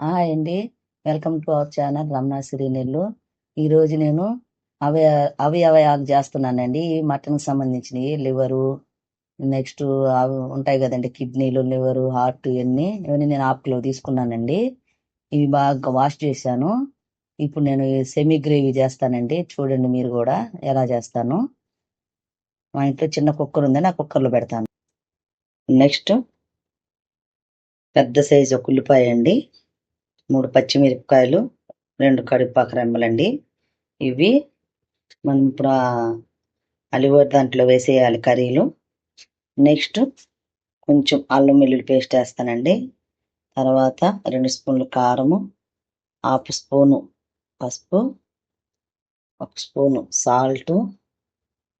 Hi అండి. Welcome to our channel Ramana Sirinellu ఈరోజు నేను అవయ అవయవయాలు చేస్తున్నానండి. మటన్కి సంబంధించినవి లివరు నెక్స్ట్ అవి ఉంటాయి కదండి కిడ్నీలు లివరు హార్ట్ ఇవన్నీ ఇవన్నీ నేను ఆప్లో తీసుకున్నానండి. ఇవి బాగా వాష్ చేశాను. ఇప్పుడు నేను సెమీ గ్రేవీ చేస్తానండి. చూడండి మీరు కూడా ఎలా చేస్తాను. మా ఇంట్లో చిన్న కుక్కర్ ఉందని ఆ కుక్కర్లో పెడతాను. నెక్స్ట్ పెద్ద సైజు ఒక ఉల్లిపాయ అండి. మూడు పచ్చిమిరపకాయలు రెండు కరివేపాకు రెమ్మలండి. ఇవి మనం ఇప్పుడు అలివర్ దాంట్లో వేసేయాలి కర్రీలు. నెక్స్ట్ కొంచెం అల్లం వెల్లుల్లి పేస్ట్ వేస్తానండి. తర్వాత రెండు స్పూన్లు కారము హాఫ్ స్పూను పసుపు ఒక స్పూను సాల్ట్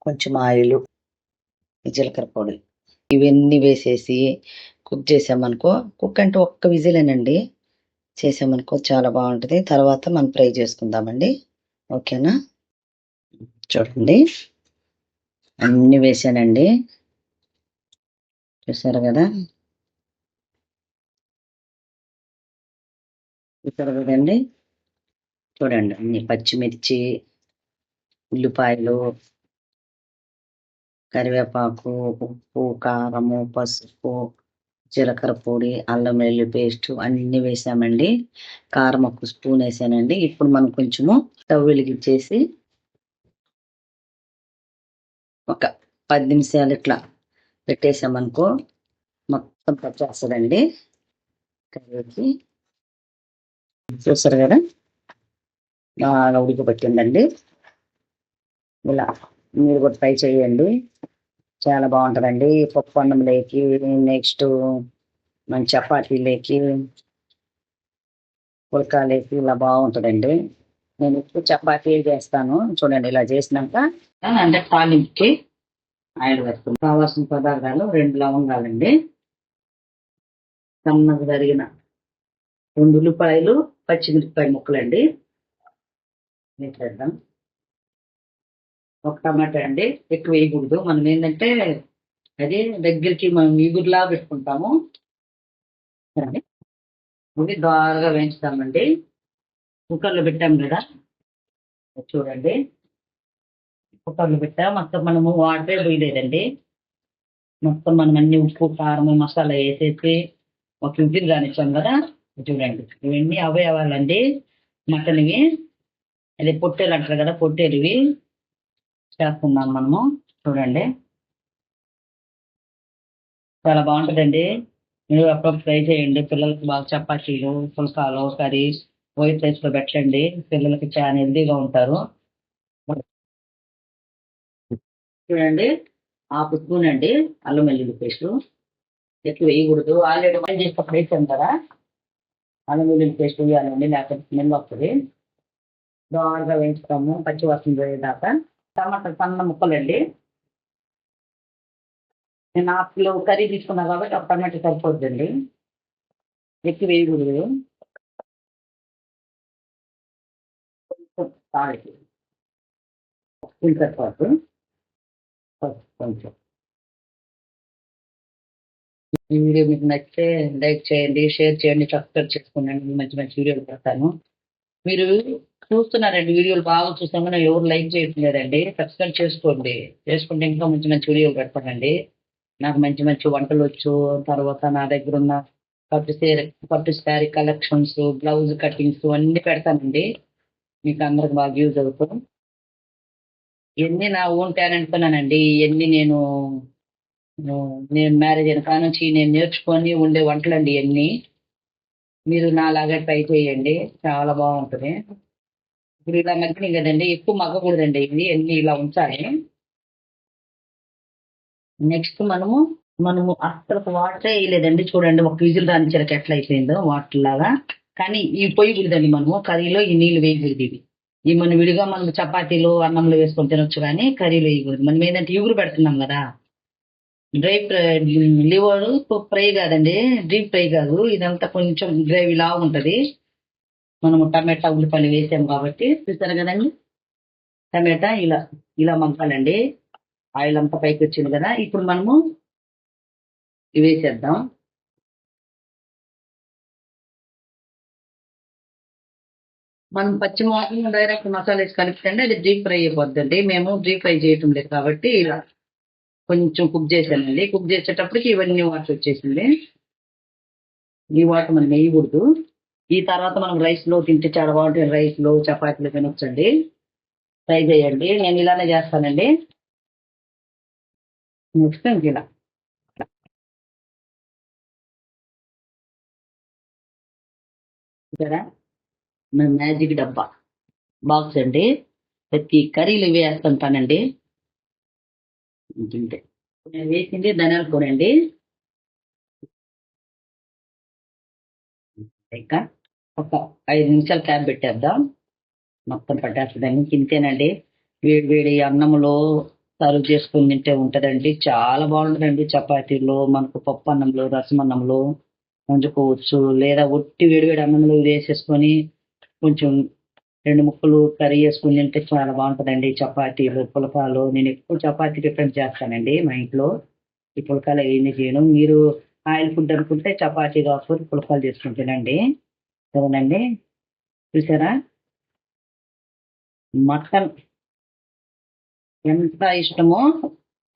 కొంచెం ఆయిల్ జీలకర్ర పొడి. ఇవన్నీ వేసేసి కుక్ చేసామనుకో కుక్ అంటే ఒక్క విజిలేనండి. చేసామనుకో చాలా బాగుంటుంది. తర్వాత మనం ఫ్రై చేసుకుందామండి. ఓకేనా? చూడండి. అన్నీ వేసానండి. చూసారు కదా? చూసారు కదండి? చూడండి అన్ని పచ్చిమిర్చి ఉల్లిపాయలు కరివేపాకు ఉప్పు కారము పసుపు జీలకర్ర పొడి అల్లం వెల్లుల్లి పేస్ట్ అన్నీ వేసామండి. కారం ఒక స్పూన్ వేసానండి. ఇప్పుడు మనం కొంచెము స్టవ్ వెలిగించేసి ఒక పది నిమిషాలు ఇట్లా పెట్టేసామనుకో మొత్తం పచ్చేస్తుందండి కర్రీకి చూస్తారు కదా? బాగా ఉడికిపట్టిందండి. ఇలా మీరు కూడా ట్రై చేయండి. చాలా బాగుంటుందండి. పప్పు అన్నంలోకి నెక్స్ట్ మన చపాతీలోకి పుల్కాలేకి ఇలా బాగుంటుందండి. నేను ఇప్పుడు చపాతీ చేస్తాను. చూడండి ఇలా చేసినాక అంటే తాలింపుకి ఆయిల్ వేస్తాం కావాల్సిన పదార్థాలు రెండు లవంగాలండి సన్నగా జరిగిన రెండు ఉల్లిపాయలు పచ్చిమిరపకాయ ముక్కలండి. వేసేద్దాం ఒక టమాటా అండి ఎక్కువ వేయకూడదు. మనం ఏంటంటే అది దగ్గరికి మనం ఈగురులా పెట్టుకుంటాము. సరే. ఇది దారుగా వేయించుతామండి. కుక్కర్లో పెట్టాం కదా. చూడండి. కుక్కర్లో పెట్టాము మొత్తం మనము వాటర్ పోయలేదండి మొత్తం మనం అన్ని ఉప్పు కారం మసాలా వేసేసి ఒక విజిల్ కానిచ్చాం కదా. చూడండి. ఇవన్నీ అవయవాలండి. మటన్వి అదే పొట్టేలు అంటారు కదా పొట్టేలు చేస్తున్నాం మనము. చూడండి. చాలా బాగుంటుందండి. మీరు అప్పుడప్పుడు ట్రై చేయండి. పిల్లలకి బాగా చపాతీలు పుల్కాలు కర్రీ వైట్ రైస్లో పెట్టండి. పిల్లలకి చాలా హెల్దీగా ఉంటారు. చూడండి. హాఫ్ స్పూన్ అండి. అల్లం వెల్లుల్లి పేస్ట్. ఎక్కువ వేయకూడదు. ఆల్రెడీ వైన్ చేసినప్పుడు వేసాం కదా. అల్లం వెల్లుల్లి పేస్ట్ వేయాలండి. లేకపోతే స్మెల్ వస్తుంది. బాగా వేయించుతాము. పచ్చి వాసన పోయేదాకా. టమాటా సన్న ముక్కలండి. నేను హాఫ్ కిలో కర్రీ తీసుకున్నా కాబట్టి ఒక టమాటా సరిపోద్దండి. ఎక్కువ వేయకూడదు. కొంచెం సాల్ట్ సరిపోదు కొంచెం. ఈ వీడియో మీకు నచ్చితే లైక్ చేయండి షేర్ చేయండి సబ్స్క్రైబ్ చేసుకోండి. మంచి మంచి వీడియోలు పెడతాను. మీరు చూస్తున్నారండి వీడియోలు బాగా చూస్తాం కానీ ఎవరు లైక్ చేయట్లేదండి. సబ్స్క్రైబ్ చేసుకోండి. చేసుకుంటే ఇంకా మంచి మంచి వీడియోలు పెడతానండి. నాకు మంచి మంచి వంటలు వచ్చు. తర్వాత నా దగ్గర ఉన్న పట్టు శారీ పట్టు శారీ కలెక్షన్స్ బ్లౌజ్ కటింగ్స్ అన్నీ పెడతానండి. మీకు అందరికి బాగా యూజ్ అవుతాం ఇవన్నీ నా ఓన్ టాలెంట్ టాలెంట్తోనండి ఇవన్నీ నేను నేను మ్యారేజ్ అయిన కానుంచి నేను నేర్చుకొని ఉండే వంటలండి ఇవన్నీ. మీరు నాలాగా ట్రై చేయండి. చాలా బాగుంటుంది. ఇప్పుడు ఇలా మగ్గినాయి కదండి ఎక్కువ మగ్గకూడదండి ఇవి. అన్ని ఇలా ఉంచాలి. నెక్స్ట్ మనము మనము అసలు వాటర్ వేయలేదండి. చూడండి ఒక విజిల్ రానిచ్చరికి ఎట్లా అయిపోయిందో వాటర్ లాగా. కానీ ఈ పొయ్యకూడదండి మనము. కర్రీలో ఈ నీళ్ళు వేయకూడదు ఇవి. ఈ మనం విడిగా మనం చపాతీలు అన్నంలో వేసుకొని తినొచ్చు కానీ కర్రీలో వేయకూడదు. మనం ఏంటంటే ఇగురు పెడుతున్నాం కదా. డ్రై లివర్ ఫ్రై కాదండి డీప్ ఫ్రై కాదు. ఇదంతా కొంచెం గ్రేవీ లాగా ఉంటుంది. మనము టమాటా ఉల్లిపాయలు వేసాం కాబట్టి చూసారు కదండి? టమాటా ఇలా ఇలా మంపాలండి ఆయిల్ అంతా పైకి వచ్చింది కదా ఇప్పుడు మనము వేసేద్దాం. మనం పచ్చి మోసం డైరెక్ట్ మసాలా వేసి కలిపితే అది డీప్ ఫ్రై అయిపోద్దండి. మేము డీప్ ఫ్రై చేయటం లేదు కాబట్టి ఇలా కొంచెం కుక్ చేశానండి. కుక్ చేసేటప్పటికి ఇవన్నీ వాటర్ వచ్చేసింది. ఈ వాటర్ మనం వేయకూడదు. ఈ తర్వాత మనం రైస్లో తింటే చాలా బాగుంటుంది. రైస్లో చపాతీలు తినొచ్చండి. ట్రై చేయండి. నేను ఇలానే చేస్తానండి. నెక్స్ట్ ఇలా. చూసారా మన మ్యాజిక్ డబ్బా. బాక్స్ అండి. ప్రతి కర్రీలు ఇవి వేస్తుంటానండి ఉంటుంటే. నేను వేసింది ధనియాల కూడండి అండి. ఇంకా ఒక ఐదు నిమిషాలు క్యాప్ పెట్టేద్దాం. మొత్తం పట్టేస్తుందండి ఇంతేనండి వేడి వేడి అన్నంలో సర్వ్ చేసుకుని తింటే ఉంటుందండి. చాలా బాగుంటుందండి. చపాతీలో మనకు పప్పు అన్నంలో రసం అన్నంలో ఉంచుకోవచ్చు లేదా ఒట్టి వేడి వేడి అన్నంలో వేసేసుకొని కొంచెం రెండు ముక్కలు కర్రీ వేసుకుని తింటే చాలా బాగుంటుందండి. చపాతీలు పులకాలు నేను ఎక్కువ చపాతీ ప్రిఫరెన్స్ చేస్తానండి మా ఇంట్లో. ఈ పులకాలు ఏమి చేయను. మీరు ఆయిల్ ఫుడ్ అనుకుంటే చపాతీ కాకపోతే పులకాలు చేసుకుని తినండి. సరేనండి? చూసారా? మటన్ ఎంత ఇష్టమో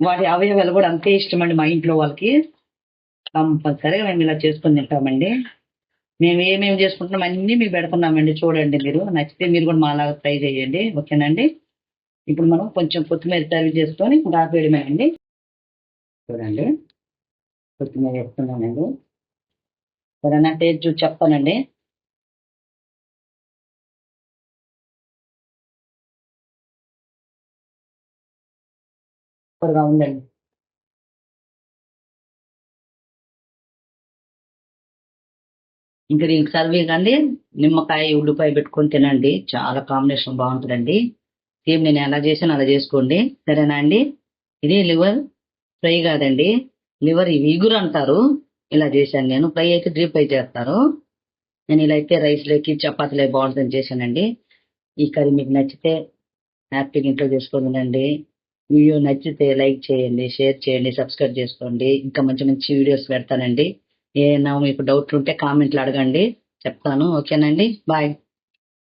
వాటి అవయవాలు కూడా అంతే ఇష్టం అండి మా ఇంట్లో వాళ్ళకి. కంపల్సరీగా మేము ఇలా చేసుకుని తింటామండి. మేము ఏమేమి చేసుకుంటున్నాం అన్నీ మీకు పెడుతున్నామండి. చూడండి మీరు. నచ్చితే మీరు కూడా మాలాగా ట్రై చేయండి. ఓకేనండి? ఇప్పుడు మనం కొంచెం కొత్తిమీర సర్వ్ చేసుకొని రాపేయడమే అండి చూడండి. కొత్తిమీర వేస్తున్నానండి సరేనా? టేస్ట్ చూసి చెప్తానండి. సూపర్గా ఉందండి. ఇంకా దీనికి సర్వే కానీ నిమ్మకాయ ఉల్లిపాయ పెట్టుకొని తినండి. చాలా కాంబినేషన్ బాగుంటుందండి. సేమ్ నేను ఎలా చేసాను అలా చేసుకోండి. సరేనా అండి? ఇది లివర్ ఫ్రై కాదండి. లివర్ ఇవి ఇగురు అంటారు. ఇలా చేశాను నేను. ఫ్రై అయితే డీప్ ఫ్రై చేస్తారు. నేను ఇలా అయితే రైస్లోకి చపాతీలో బాగుంటుందని చేశానండి. ఈ కర్రీ మీకు నచ్చితే హ్యాపీగా ఇంట్లో చేసుకోండి వీడియో నచ్చితే లైక్ చేయండి షేర్ చేయండి సబ్స్క్రైబ్ చేసుకోండి. ఇంకా మంచి మంచి వీడియోస్ పెడతానండి. ఏమైనా మీకు డౌట్లు ఉంటే కామెంట్లు అడగండి. చెప్తాను. ఓకేనండి. బాయ్.